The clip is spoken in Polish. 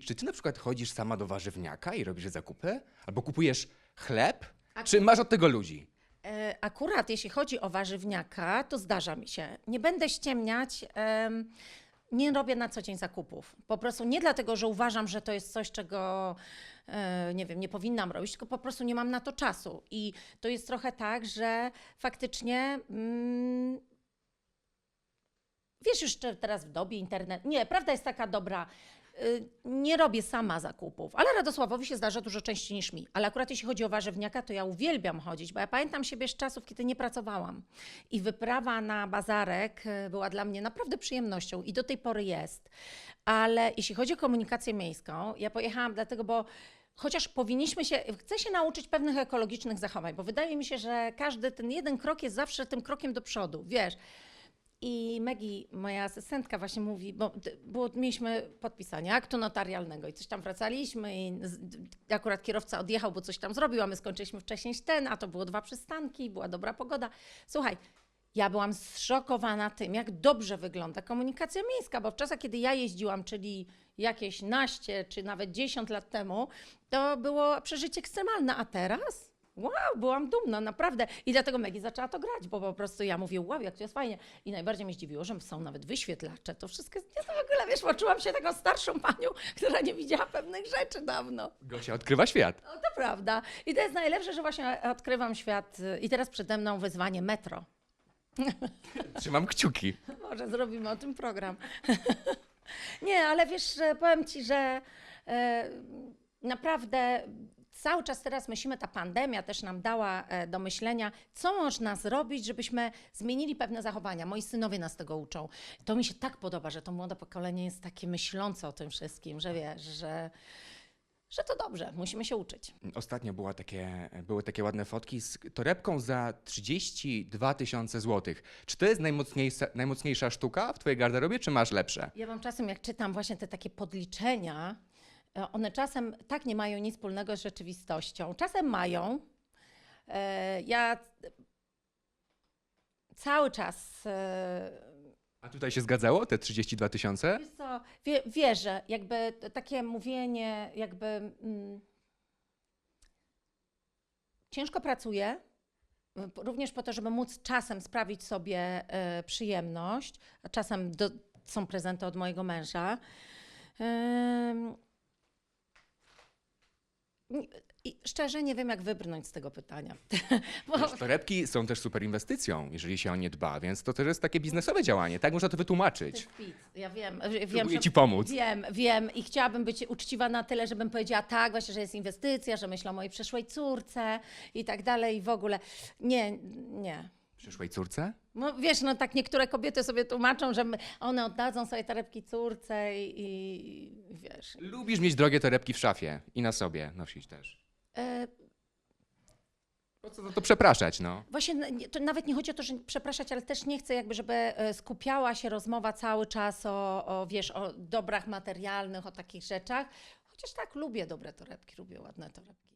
Czy ty na przykład chodzisz sama do warzywniaka i robisz zakupy? Albo kupujesz chleb? A- Czy masz od tego ludzi? E, Akurat jeśli chodzi o warzywniaka, to zdarza mi się. Nie będę ściemniać. em, nie robię na co dzień zakupów. Po prostu nie dlatego, że uważam, że to jest coś, czego e, nie wiem, nie powinnam robić, tylko po prostu nie mam na to czasu. I to jest trochę tak, że faktycznie. Mm, Wiesz, już teraz w dobie internetu. Nie, prawda jest taka dobra. Y, Nie robię sama zakupów, ale Radosławowi się zdarza dużo częściej niż mi. Ale akurat jeśli chodzi o warzywniaka, to ja uwielbiam chodzić, bo ja pamiętam siebie z czasów, kiedy nie pracowałam. I wyprawa na bazarek y, była dla mnie naprawdę przyjemnością i do tej pory jest. Ale jeśli chodzi o komunikację miejską, ja pojechałam dlatego, bo chociaż powinniśmy się, chcę się nauczyć pewnych ekologicznych zachowań, bo wydaje mi się, że każdy ten jeden krok jest zawsze tym krokiem do przodu, wiesz. I Megi, moja asystentka, właśnie mówi, bo mieliśmy podpisanie aktu notarialnego i coś tam wracaliśmy i akurat kierowca odjechał, bo coś tam zrobił, a my skończyliśmy wcześniej ten, a to było dwa przystanki, była dobra pogoda. Słuchaj, ja byłam zszokowana tym, jak dobrze wygląda komunikacja miejska, bo w czasach, kiedy ja jeździłam, czyli jakieś naście czy nawet 10 lat temu, to było przeżycie ekstremalne, a teraz? Wow, byłam dumna, naprawdę. I dlatego Megi zaczęła to grać, bo po prostu ja mówię, wow, jak to jest fajnie. I najbardziej mnie zdziwiło, że są nawet wyświetlacze. To wszystko jest, ja to w ogóle, wiesz, poczułam się taką starszą panią, która nie widziała pewnych rzeczy dawno. Gosia odkrywa świat. No to prawda. I to jest najlepsze, że właśnie odkrywam świat. y, I teraz przede mną wyzwanie metro. Trzymam kciuki. Może zrobimy o tym program. Nie, ale wiesz, powiem ci, że e, naprawdę cały czas teraz myślimy, ta pandemia też nam dała e, do myślenia, co można zrobić, żebyśmy zmienili pewne zachowania. Moi synowie nas tego uczą. To mi się tak podoba, że to młode pokolenie jest takie myślące o tym wszystkim, że wiesz, że, że to dobrze, musimy się uczyć. Ostatnio była takie, były takie ładne fotki z torebką za 32 tysiące złotych. Czy to jest najmocniejsza, najmocniejsza sztuka w twojej garderobie, czy masz lepsze? Ja wam czasem, jak czytam właśnie te takie podliczenia, one czasem tak nie mają nic wspólnego z rzeczywistością. Czasem mają. E, Ja cały czas e, A tutaj się zgadzało, te 32 tysiące? Wie, wierzę, jakby takie mówienie, jakby mm, ciężko pracuję, y, również po to, żeby móc czasem sprawić sobie e, przyjemność, czasem do, są prezenty od mojego męża. Ym, I szczerze nie wiem, jak wybrnąć z tego pytania. Bo, Wiesz, torebki są też super inwestycją, jeżeli się o nie dba, więc to też jest takie biznesowe działanie, tak można to To wytłumaczyć. fit. Ja wiem, wiem, Próbuję ci pomóc. Wiem, wiem i chciałabym być uczciwa na tyle, żebym powiedziała tak, właśnie, że jest inwestycja, że myślę o mojej przyszłej córce i tak dalej i w ogóle. Nie, nie. Przyszłej córce? No, wiesz, no tak niektóre kobiety sobie tłumaczą, że my- one oddadzą swoje torebki córce i, i wiesz. Lubisz mieć drogie torebki w szafie i na sobie nosić też. E, Po co za to przepraszać, no? Właśnie n- nie- to nawet nie chodzi o to, że przepraszać, ale też nie chcę jakby, żeby e, skupiała się rozmowa cały czas o, o, wiesz, o dobrach materialnych, o takich rzeczach. Chociaż tak, lubię dobre torebki, lubię ładne torebki.